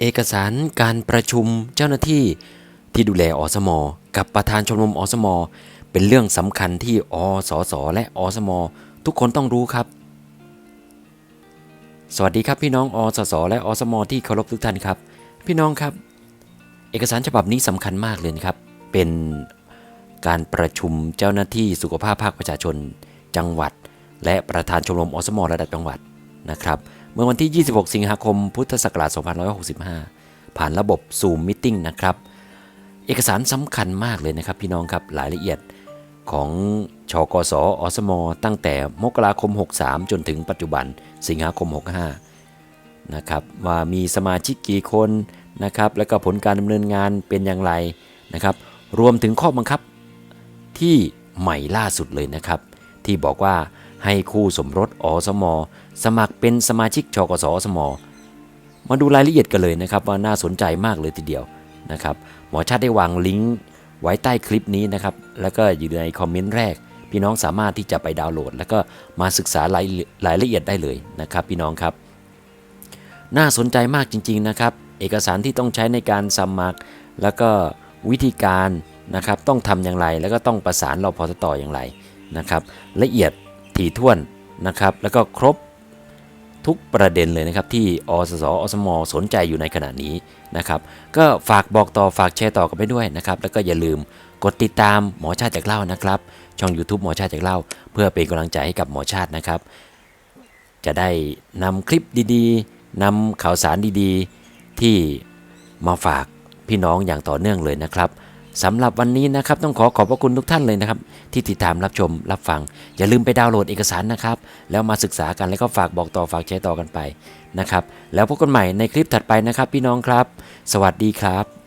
เอกสารการประชุมเจ้าหน้าที่ที่ดูแลอสม กับประธานชมรมอสม เป็นเรื่องสำคัญที่อสสและอสม ทุกคนต้องรู้ครับ สวัสดีครับพี่น้องอสสและอสม ที่เคารพทุกท่านครับ พี่น้องครับ เอกสารฉบับนี้สำคัญมากเลยครับ เป็นการประชุมเจ้าหน้าที่สุขภาพภาคประชาชน จังหวัด และประธานชมรมอสม ระดับจังหวัดนะครับ เมื่อวันที่ 26 สิงหาคม พุทธศักราช 2565 ผ่านระบบ Zoom Meeting นะครับ เอกสารสำคัญมากเลยนะครับพี่น้องครับรายละเอียดของชกสอสม ตั้งแต่มกราคม 63 จนถึงปัจจุบันสิงหาคม 65 นะครับว่ามีสมาชิกกี่คนนะครับ แล้วก็ผลการดำเนินงานเป็นอย่างไรนะครับ รวมถึงข้อบังคับที่ใหม่ล่าสุดเลยนะครับ ที่บอกว่า ให้คู่สมรสอสม สมัครเป็นสมาชิกชกสอสม มาดูรายละเอียดกันเลยนะครับว่าน่าสนใจมากเลยทีเดียวนะครับหมอชาติได้วางลิงก์ไว้ใต้คลิปนี้นะครับแล้วก็อยู่ในคอมเมนต์แรก พี่น้องสามารถที่จะไปดาวน์โหลด แล้วก็มาศึกษารายรายละเอียดได้เลยนะครับพี่น้องครับ น่าสนใจมากจริง ๆนะครับ เอกสารที่ต้องใช้ในการสมัคร แล้วก็วิธีการนะครับต้องทำอย่างไร แล้วก็ต้องประสานรอพอต่ออย่างไรนะครับละเอียด ถี่ถ้วนนะครับ แล้วก็ครบทุกประเด็นเลยนะครับ ที่อสสอสมสนใจอยู่ในขณะนี้นะครับ ก็ฝากบอกต่อฝากแชร์ต่อกันไปด้วยนะครับ แล้วก็อย่าลืมกดติดตามหมอชาติจากเล่านะครับ ช่อง YouTube หมอชาติจากเล่า เพื่อเป็นกำลังใจให้กับหมอชาตินะครับ จะได้นำคลิปดีๆนำข่าวสารดีๆ ที่มาฝากพี่น้องอย่างต่อเนื่องเลยนะครับ สำหรับวันนี้นะครับต้องขอขอบพระคุณทุกท่านเลยนะครับ ที่ติดตามรับชมรับฟัง อย่าลืมไปดาวน์โหลดเอกสารนะครับ แล้วมาศึกษากันแล้วก็ฝากบอกต่อฝากแชร์ต่อกันไปนะครับ แล้วพบกันใหม่ในคลิปถัดไปนะครับ พี่น้องครับ สวัสดีครับ